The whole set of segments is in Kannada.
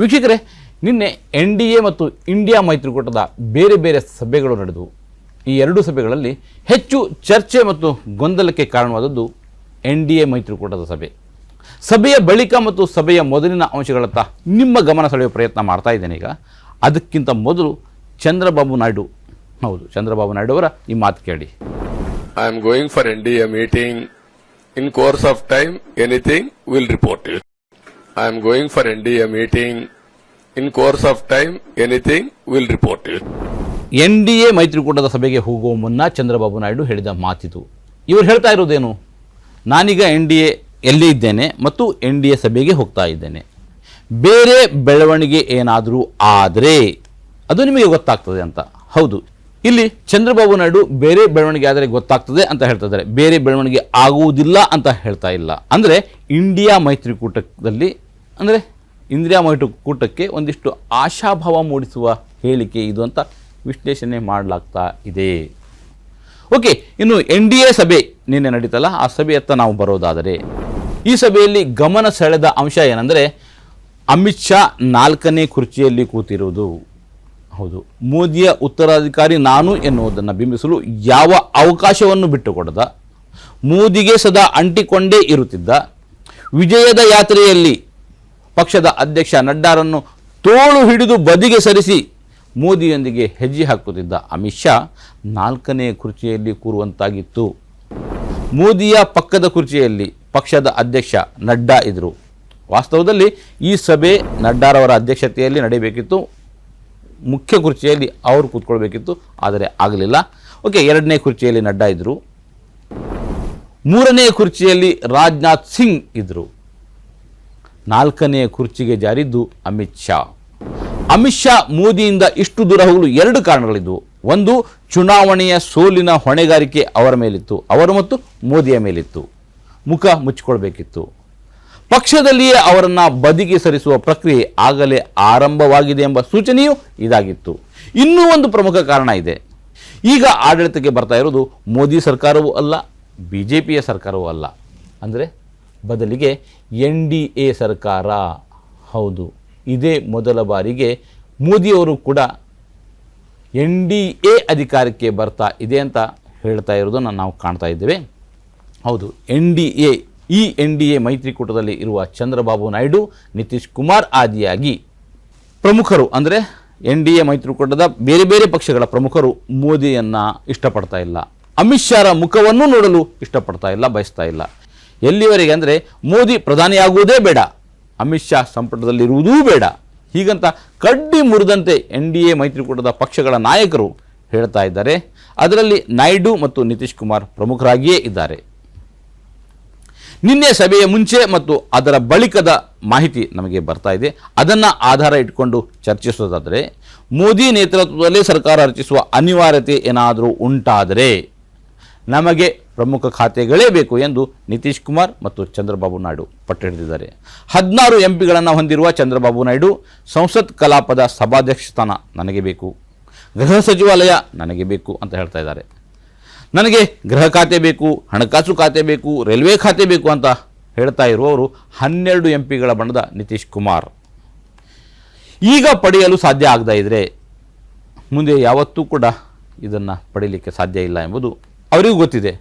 ವೀಕ್ಷಕರೇ, ನಿನ್ನೆ ಎನ್ ಡಿ ಎ ಮತ್ತು ಇಂಡಿಯಾ ಮೈತ್ರಿಕೂಟದ ಬೇರೆ ಬೇರೆ ಸಭೆಗಳು ನಡೆದವು. ಈ ಎರಡೂ ಸಭೆಗಳಲ್ಲಿ ಹೆಚ್ಚು ಚರ್ಚೆ ಮತ್ತು ಗೊಂದಲಕ್ಕೆ ಕಾರಣವಾದದ್ದು ಎನ್ ಡಿ ಎ ಮೈತ್ರಿಕೂಟದ ಸಭೆ. ಸಭೆಯ ಬಳಿಕ ಮತ್ತು ಸಭೆಯ ಮೊದಲಿನ ಅಂಶಗಳತ್ತ ನಿಮ್ಮ ಗಮನ ಸೆಳೆಯುವ ಪ್ರಯತ್ನ ಮಾಡ್ತಾ ಇದ್ದೇನೆ ಈಗ. ಅದಕ್ಕಿಂತ ಮೊದಲು ಚಂದ್ರಬಾಬು ನಾಯ್ಡು. ಹೌದು, ಚಂದ್ರಬಾಬು ನಾಯ್ಡು ಅವರ ಈ ಮಾತು ಕೇಳಿ. I am going for N D A meeting in course of time anything will report. I am going for NDA meeting. In course of time, anything will report you. N D A ಮೈತ್ರಿಕೂಟದ ಸಭೆಗೆ ಹೋಗುವ ಮುನ್ನ ಚಂದ್ರಬಾಬು ನಾಯ್ಡು ಹೇಳಿದ ಮಾತಿದು ಇವರು ಹೇಳ್ತಾ ಇರೋದೇನು ನಾನೀಗ ಎನ್ ಡಿ ಎ ಎಲ್ಲಿ ಇದ್ದೇನೆ ಮತ್ತು ಎನ್ ಡಿ ಎ ಸಭೆಗೆ ಹೋಗ್ತಾ ಇದ್ದೇನೆ ಬೇರೆ ಬೆಳವಣಿಗೆ ಏನಾದರೂ ಆದರೆ ಅದು ನಿಮಗೆ ಗೊತ್ತಾಗ್ತದೆ ಅಂತ ಹೌದು ಇಲ್ಲಿ ಚಂದ್ರಬಾಬು ನಾಯ್ಡು ಬೇರೆ ಬೆಳವಣಿಗೆ ಆದರೆ ಗೊತ್ತಾಗ್ತದೆ ಅಂತ ಹೇಳ್ತಾ ಇದ್ದಾರೆ ಬೇರೆ ಬೆಳವಣಿಗೆ ಆಗುವುದಿಲ್ಲ ಅಂತ ಹೇಳ್ತಾ ಇಲ್ಲ ಅಂದರೆ ಇಂಡಿಯಾ ಮೈತ್ರಿಕೂಟದಲ್ಲಿ ಅಂದರೆ ಇಂದ್ರಿಯ ಮಟ್ಟು ಕೂಟಕ್ಕೆ ಒಂದಿಷ್ಟು ಆಶಾಭಾವ ಮೂಡಿಸುವ ಹೇಳಿಕೆ ಇದು ಅಂತ ವಿಶ್ಲೇಷಣೆ ಮಾಡಲಾಗ್ತಾ ಇದೆ. ಓಕೆ, ಇನ್ನು ಎನ್ ಡಿ ಎ ಸಭೆ ನಿನ್ನೆ ನಡೀತಲ್ಲ, ಆ ಸಭೆಯತ್ತ ನಾವು ಬರೋದಾದರೆ. ಈ ಸಭೆಯಲ್ಲಿ ಗಮನ ಸೆಳೆದ ಅಂಶ ಏನಂದರೆ, ಅಮಿತ್ ಶಾ ನಾಲ್ಕನೇ ಕುರ್ಚಿಯಲ್ಲಿ ಕೂತಿರುವುದು. ಹೌದು, ಮೋದಿಯ ಉತ್ತರಾಧಿಕಾರಿ ನಾನು ಎನ್ನುವುದನ್ನು ಬಿಂಬಿಸಲು ಯಾವ ಅವಕಾಶವನ್ನು ಬಿಟ್ಟುಕೊಡದ? ಮೋದಿಗೆ ಸದಾ ಅಂಟಿಕೊಂಡೇ ಇರುತ್ತಿದ್ದ. ವಿಜಯದ ಯಾತ್ರೆಯಲ್ಲಿ ಪಕ್ಷದ ಅಧ್ಯಕ್ಷ ನಡ್ಡಾರನ್ನು ತೋಳು ಹಿಡಿದು ಬದಿಗೆ ಸರಿಸಿ ಮೋದಿಯೊಂದಿಗೆ ಹೆಜ್ಜೆ ಹಾಕುತ್ತಿದ್ದ ಅಮಿತ್ ಶಾ ನಾಲ್ಕನೇ ಕುರ್ಚಿಯಲ್ಲಿ ಕೂರುವಂತಾಗಿತ್ತು. ಮೋದಿಯ ಪಕ್ಕದ ಕುರ್ಚಿಯಲ್ಲಿ ಪಕ್ಷದ ಅಧ್ಯಕ್ಷ ನಡ್ಡಾ ಇದ್ದರು ವಾಸ್ತವದಲ್ಲಿ ಈ ಸಭೆ ನಡ್ಡಾರವರ ಅಧ್ಯಕ್ಷತೆಯಲ್ಲಿ ನಡೆಯಬೇಕಿತ್ತು. ಮುಖ್ಯ ಕುರ್ಚಿಯಲ್ಲಿ ಅವರು ಕೂತ್ಕೊಳ್ಬೇಕಿತ್ತು, ಆದರೆ ಆಗಲಿಲ್ಲ. ಓಕೆ, ಎರಡನೇ ಕುರ್ಚಿಯಲ್ಲಿ ನಡ್ಡಾ ಇದ್ದರು ಮೂರನೇ ಕುರ್ಚಿಯಲ್ಲಿ ರಾಜನಾಥ್ ಸಿಂಗ್ ಇದ್ದರು ನಾಲ್ಕನೇ ಕುರ್ಚಿಗೆ ಜಾರಿದ್ದು ಅಮಿತ್ ಶಾ. ಅಮಿತ್ ಶಾ ಮೋದಿಯಿಂದ ಇಷ್ಟು ದೂರ ಹೋಗಲು ಎರಡು ಕಾರಣಗಳಿದ್ದವು ಒಂದು, ಚುನಾವಣೆಯ ಸೋಲಿನ ಹೊಣೆಗಾರಿಕೆ ಅವರ ಮೇಲಿತ್ತು. ಅವರು ಮತ್ತು ಮೋದಿಯ ಮೇಲಿತ್ತು. ಮುಖ ಮುಚ್ಚಿಕೊಳ್ಬೇಕಿತ್ತು. ಪಕ್ಷದಲ್ಲಿಯೇ ಅವರನ್ನು ಬದಿಗೆ ಸರಿಸುವ ಪ್ರಕ್ರಿಯೆ ಆಗಲೇ ಆರಂಭವಾಗಿದೆ ಎಂಬ ಸೂಚನೆಯೂ ಇದಾಗಿತ್ತು. ಇನ್ನೂ ಒಂದು ಪ್ರಮುಖ ಕಾರಣ ಇದೆ. ಈಗ ಆಡಳಿತಕ್ಕೆ ಬರ್ತಾ ಇರೋದು ಮೋದಿ ಸರ್ಕಾರವೂ ಅಲ್ಲ ಬಿ ಜೆ ಪಿಯ ಸರ್ಕಾರವೂ ಅಲ್ಲ. ಅಂದರೆ ಬದಲಿಗೆ ಎನ್ ಡಿ ಎ ಸರ್ಕಾರ. ಹೌದು, ಇದೇ ಮೊದಲ ಬಾರಿಗೆ ಮೋದಿಯವರು ಕೂಡ ಎನ್ ಡಿ ಎ ಅಧಿಕಾರಕ್ಕೆ ಬರ್ತಾ ಇದೆ ಅಂತ ಹೇಳ್ತಾ ಇರೋದನ್ನು ನಾವು ಕಾಣ್ತಾ ಇದ್ದೇವೆ. ಹೌದು, ಎನ್ ಡಿ ಎ, ಈ ಎನ್ ಡಿ ಎ ಮೈತ್ರಿಕೂಟದಲ್ಲಿ ಇರುವ ಚಂದ್ರಬಾಬು ನಾಯ್ಡು, ನಿತೀಶ್ ಕುಮಾರ್ ಆದಿಯಾಗಿ ಪ್ರಮುಖರು ಅಂದರೆ ಎನ್ ಡಿ ಎ ಮೈತ್ರಿಕೂಟದ ಬೇರೆ ಬೇರೆ ಪಕ್ಷಗಳ ಪ್ರಮುಖರು ಮೋದಿಯನ್ನು ಇಷ್ಟಪಡ್ತಾ ಇಲ್ಲ. ಅಮಿತ್ ಶಾರ ಮುಖವನ್ನು ನೋಡಲು ಇಷ್ಟಪಡ್ತಾ ಇಲ್ಲ, ಬಯಸ್ತಾ ಇಲ್ಲ. ಎಲ್ಲಿವರೆಗೆ ಅಂದರೆ ಮೋದಿ ಪ್ರಧಾನಿಯಾಗುವುದೇ ಬೇಡ, ಅಮಿತ್ ಶಾ ಸಂಪುಟದಲ್ಲಿರುವುದೂ ಬೇಡ. ಹೀಗಂತ ಕಡ್ಡಿ ಮುರಿದಂತೆ ಎನ್ ಡಿ ಎ ಮೈತ್ರಿಕೂಟದ ಪಕ್ಷಗಳ ನಾಯಕರು ಹೇಳ್ತಾ ಇದ್ದಾರೆ. ಅದರಲ್ಲಿ ನಾಯ್ಡು ಮತ್ತು ನಿತೀಶ್ ಕುಮಾರ್ ಪ್ರಮುಖರಾಗಿಯೇ ಇದ್ದಾರೆ. ನಿನ್ನೆ ಸಭೆಯ ಮುಂಚೆ ಮತ್ತು ಅದರ ಬಳಿಕದ ಮಾಹಿತಿ ನಮಗೆ ಬರ್ತಾ ಇದೆ. ಅದನ್ನು ಆಧಾರ ಇಟ್ಕೊಂಡು ಚರ್ಚಿಸೋದಾದರೆ, ಮೋದಿ ನೇತೃತ್ವದಲ್ಲೇ ಸರ್ಕಾರ ರಚಿಸುವ ಅನಿವಾರ್ಯತೆ ಏನಾದರೂ ಉಂಟಾದರೆ, ನಮಗೆ ಪ್ರಮುಖ ಖಾತೆಗಳೇ ಬೇಕು ಎಂದು ನಿತೀಶ್ ಕುಮಾರ್ ಮತ್ತು ಚಂದ್ರಬಾಬು ನಾಯ್ಡು ಪಟ್ಟು ಹಿಡಿದಿದ್ದಾರೆ. ಹದಿನಾರು ಎಂ ಪಿಗಳನ್ನು ಹೊಂದಿರುವ ಚಂದ್ರಬಾಬು ನಾಯ್ಡು ಸಂಸತ್ ಕಲಾಪದ ಸಭಾಧ್ಯಕ್ಷ ಸ್ಥಾನ ನನಗೆ ಬೇಕು. ಗೃಹ ಸಚಿವಾಲಯ ನನಗೆ ಬೇಕು ಅಂತ ಹೇಳ್ತಾ ಇದ್ದಾರೆ. ನನಗೆ ಗೃಹ ಖಾತೆ ಬೇಕು, ಹಣಕಾಸು ಖಾತೆ ಬೇಕು, ರೈಲ್ವೆ ಖಾತೆ ಬೇಕು ಅಂತ ಹೇಳ್ತಾ ಇರುವವರು ಹನ್ನೆರಡು ಎಂ ಪಿಗಳ ಬಣದ ನಿತೀಶ್ ಕುಮಾರ್. ಈಗ ಪಡೆಯಲು ಸಾಧ್ಯ ಆಗದೇ ಇದ್ದರೆ ಮುಂದೆ ಯಾವತ್ತೂ ಕೂಡ ಇದನ್ನು ಪಡೀಲಿಕ್ಕೆ ಸಾಧ್ಯ ಇಲ್ಲ ಎಂಬುದು ಅವರಿಗೂ ಗೊತ್ತಿದೆ.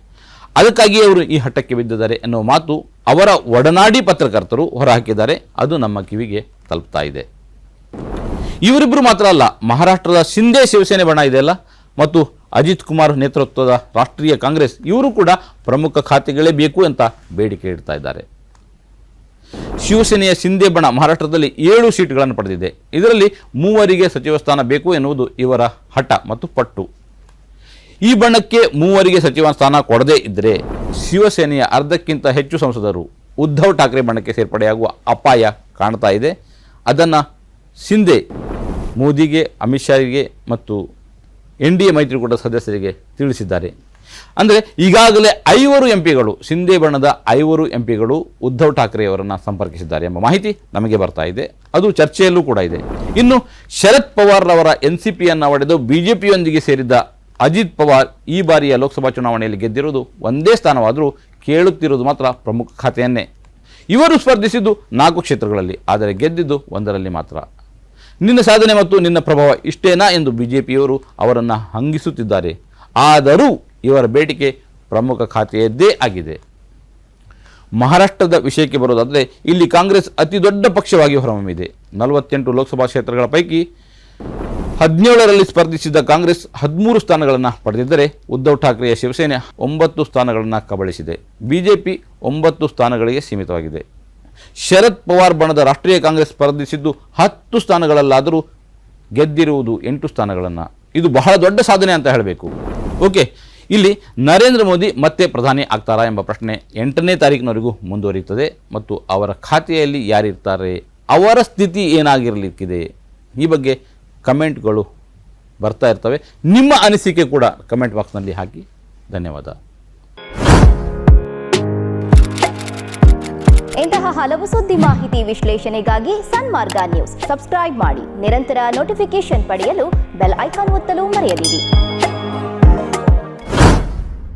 ಅದಕ್ಕಾಗಿ ಅವರು ಈ ಹಠಕ್ಕೆ ಬಿದ್ದಿದ್ದಾರೆ ಎನ್ನುವ ಮಾತು ಅವರ ಒಡನಾಡಿ ಪತ್ರಕರ್ತರು ಹೊರಹಾಕಿದ್ದಾರೆ. ಅದು ನಮ್ಮ ಕಿವಿಗೆ ತಲುಪ್ತಾ ಇದೆ. ಇವರಿಬ್ಬರು ಮಾತ್ರ ಅಲ್ಲ, ಮಹಾರಾಷ್ಟ್ರದ ಶಿಂದೆ ಶಿವಸೇನೆ ಬಣ ಇದೆಯಲ್ಲ ಮತ್ತು ಅಜಿತ್ ಕುಮಾರ್ ನೇತೃತ್ವದ ರಾಷ್ಟ್ರೀಯ ಕಾಂಗ್ರೆಸ್, ಇವರು ಕೂಡ ಪ್ರಮುಖ ಖಾತೆಗಳೇ ಬೇಕು ಅಂತ ಬೇಡಿಕೆ ಇಡ್ತಾ ಇದ್ದಾರೆ. ಶಿವಸೇನೆಯ ಶಿಂದೆ ಬಣ ಮಹಾರಾಷ್ಟ್ರದಲ್ಲಿ ಏಳು ಸೀಟ್ಗಳನ್ನು ಪಡೆದಿದೆ. ಇದರಲ್ಲಿ ಮೂವರಿಗೆ ಸಚಿವ ಸ್ಥಾನ ಬೇಕು ಎನ್ನುವುದು ಇವರ ಹಠ ಮತ್ತು ಪಟ್ಟು. ಈ ಬಣಕ್ಕೆ ಮೂವರಿಗೆ ಸಚಿವ ಸ್ಥಾನ ಕೊಡದೇ ಇದ್ದರೆ ಶಿವಸೇನೆಯ ಅರ್ಧಕ್ಕಿಂತ ಹೆಚ್ಚು ಸಂಸದರು ಉದ್ಧವ್ ಠಾಕ್ರೆ ಬಣಕ್ಕೆ ಸೇರ್ಪಡೆಯಾಗುವ ಅಪಾಯ ಕಾಣ್ತಾ ಇದೆ. ಅದನ್ನು ಸಿಂಧೆ, ಮೋದಿಗೆ, ಅಮಿತ್ ಶಾಗೆ ಮತ್ತು ಎನ್ ಡಿ ಎ ಮೈತ್ರಿಕೂಟ ಸದಸ್ಯರಿಗೆ ತಿಳಿಸಿದ್ದಾರೆ. ಅಂದರೆ ಈಗಾಗಲೇ ಐವರು ಎಂ ಪಿಗಳು, ಸಿಂಧೆ ಬಣದ ಐವರು ಎಂ ಪಿಗಳು ಉದ್ಧವ್ ಠಾಕ್ರೆಯವರನ್ನು ಸಂಪರ್ಕಿಸಿದ್ದಾರೆ ಎಂಬ ಮಾಹಿತಿ ನಮಗೆ ಬರ್ತಾ ಇದೆ. ಅದು ಚರ್ಚೆಯಲ್ಲೂ ಕೂಡ ಇದೆ. ಇನ್ನು ಶರದ್ ಪವಾರ್ರವರ ಎನ್ ಸಿ ಪಿಯನ್ನು ಒಡೆದು ಬಿ ಜೆ ಪಿಯೊಂದಿಗೆ ಸೇರಿದ್ದ ಅಜಿತ್ ಪವಾರ್ ಈ ಬಾರಿಯ ಲೋಕಸಭಾ ಚುನಾವಣೆಯಲ್ಲಿ ಗೆದ್ದಿರುವುದು ಒಂದೇ ಸ್ಥಾನವಾದರೂ ಕೇಳುತ್ತಿರುವುದು ಮಾತ್ರ ಪ್ರಮುಖ ಖಾತೆಯನ್ನೇ. ಇವರು ಸ್ಪರ್ಧಿಸಿದ್ದು ನಾಲ್ಕು ಕ್ಷೇತ್ರಗಳಲ್ಲಿ, ಆದರೆ ಗೆದ್ದಿದ್ದು ಒಂದರಲ್ಲಿ ಮಾತ್ರ. ನಿನ್ನ ಸಾಧನೆ ಮತ್ತು ನಿನ್ನ ಪ್ರಭಾವ ಇಷ್ಟೇನಾ ಎಂದು ಬಿಜೆಪಿಯವರು ಅವರನ್ನು ಹಂಗಿಸುತ್ತಿದ್ದಾರೆ. ಆದರೂ ಇವರ ಬೇಡಿಕೆ ಪ್ರಮುಖ ಖಾತೆಯದ್ದೇ ಆಗಿದೆ. ಮಹಾರಾಷ್ಟ್ರದ ವಿಷಯಕ್ಕೆ ಬರೋದಾದರೆ, ಇಲ್ಲಿ ಕಾಂಗ್ರೆಸ್ ಅತಿ ದೊಡ್ಡ ಪಕ್ಷವಾಗಿ ಹೊರಹೊಮ್ಮಿದೆ. ನಲವತ್ತೆಂಟು ಲೋಕಸಭಾ ಕ್ಷೇತ್ರಗಳ ಪೈಕಿ ಹದಿನೇಳರಲ್ಲಿ ಸ್ಪರ್ಧಿಸಿದ್ದ ಕಾಂಗ್ರೆಸ್ ಹದಿಮೂರು ಸ್ಥಾನಗಳನ್ನು ಪಡೆದಿದ್ದರೆ ಉದ್ಧವ್ ಠಾಕ್ರೆಯ ಶಿವಸೇನೆ ಒಂಬತ್ತು ಸ್ಥಾನಗಳನ್ನು ಕಬಳಿಸಿದೆ. ಬಿಜೆಪಿ ಒಂಬತ್ತು ಸ್ಥಾನಗಳಿಗೆ ಸೀಮಿತವಾಗಿದೆ. ಶರದ್ ಪವಾರ್ ಬಣದ ರಾಷ್ಟ್ರೀಯ ಕಾಂಗ್ರೆಸ್ ಸ್ಪರ್ಧಿಸಿದ್ದು ಹತ್ತು ಸ್ಥಾನಗಳಲ್ಲಾದರೂ ಗೆದ್ದಿರುವುದು ಎಂಟು ಸ್ಥಾನಗಳನ್ನು. ಇದು ಬಹಳ ದೊಡ್ಡ ಸಾಧನೆ ಅಂತ ಹೇಳಬೇಕು. ಓಕೆ, ಇಲ್ಲಿ ನರೇಂದ್ರ ಮೋದಿ ಮತ್ತೆ ಪ್ರಧಾನಿ ಆಗ್ತಾರಾ ಎಂಬ ಪ್ರಶ್ನೆ ಎಂಟನೇ ತಾರೀಕಿನವರೆಗೂ ಮುಂದುವರಿಯುತ್ತದೆ ಮತ್ತು ಅವರ ಖಾತೆಯಲ್ಲಿ ಯಾರಿರ್ತಾರೆ, ಅವರ ಸ್ಥಿತಿ ಏನಾಗಿರಲಿಕ್ಕಿದೆ, ಈ ಬಗ್ಗೆ ಕಮೆಂಟ್ಗಳು ಬರ್ತಾ ಇರ್ತವೆ. ನಿಮ್ಮ ಅನಿಸಿಕೆ ಕೂಡ ಕಮೆಂಟ್ ಬಾಕ್ಸ್ನಲ್ಲಿ ಹಾಕಿ. ಧನ್ಯವಾದ. ಇಂತಹ ಹಲವು ಸುದ್ದಿ ಮಾಹಿತಿ ವಿಶ್ಲೇಷಣೆಗಾಗಿ ಸನ್ಮಾರ್ಗ ನ್ಯೂಸ್. ಸಬ್ಸ್ಕ್ರೈಬ್ ಮಾಡಿ. ನಿರಂತರ ನೋಟಿಫಿಕೇಶನ್ ಪಡೆಯಲು ಬೆಲ್ ಐಕಾನ್ ಒತ್ತಲು ಮರೆಯದಿರಿ.